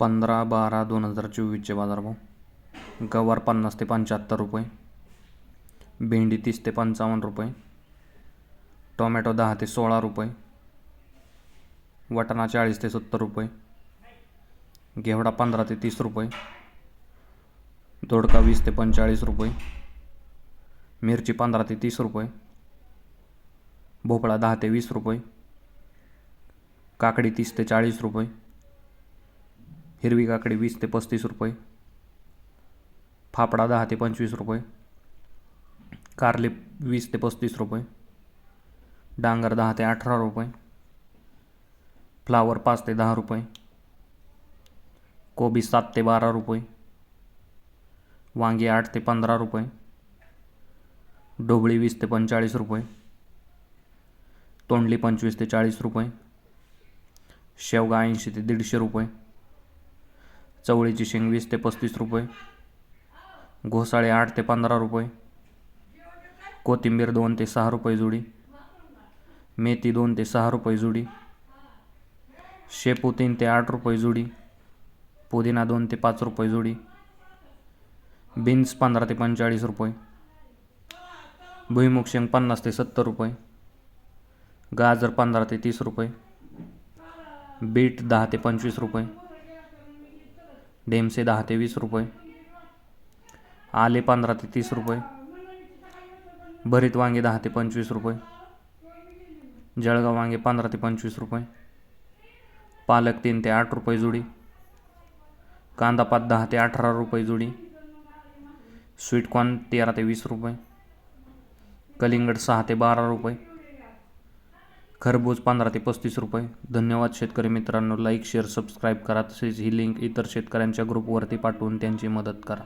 पंधरा बारा दोन हजार चोवीसचे बाजारभाव. गवार पन्नास ते पंच्याहत्तर रुपये. भेंडी तीस ते पंचावन्न रुपये. टोमॅटो दहा ते सोळा रुपये. वटाणा चाळीस ते सत्तर रुपये. घेवडा पंधरा ते तीस रुपये. दोडका वीस ते पंचेचाळीस रुपये. मिरची पंधरा ते तीस रुपये. भोपळा दहा ते वीस रुपये. काकडी तीस ते चाळीस रुपये. हिरवी काकडी वीस ते पस्तीस रुपये. फाफडा दहा ते पंचवीस रुपये. कारले वीस ते पस्तीस रुपये. डांगर दहा ते अठरा रुपये. फ्लावर पाच ते दहा रुपये. कोबी सात ते बारा रुपये. वांगी आठ ते पंधरा रुपये. ढोबळी वीस ते पंचेचाळीस रुपये. तोंडली पंचवीस ते चाळीस रुपये. शेवगा ऐंशी ते दीडशे रुपये. चवळीची शेंग वीस ते पस्तीस रुपये. घोसाळे आठ ते पंधरा रुपये. कोथिंबीर दोन ते सहा रुपये जुडी. मेथी दोन ते सहा रुपये जुडी. शेपू तीन ते आठ रुपये जुडी. पुदिना दोन ते पाच रुपये जुडी. बीन्स पंधरा ते पंचेचाळीस रुपये. भुईमुग शेंग पन्नास ते सत्तर रुपये. गाजर पंधरा ते तीस रुपये. बीट दहा ते पंचवीस रुपये. डेमसे दहा ते वीस रुपये. आले पंधरा ते तीस रुपये. भरीत वांगे दहा ते पंचवीस रुपये. जळगाव वांगे पंधरा ते पंचवीस रुपये. पालक तीन ते आठ रुपये जुडी. कांदा पात दहा ते अठरा रुपये जुडी. स्वीटकॉर्न तेरा ते वीस रुपये. कलिंगड सहा ते बारा रुपये. खरबूज पंधरा ते पस्तीस रुपये. धन्यवाद शेतकरी मित्रांनो. लाईक शेअर सबस्क्राईब करा. तसेच ही लिंक इतर शेतकऱ्यांच्या ग्रुपवरती पाठवून त्यांची मदत करा.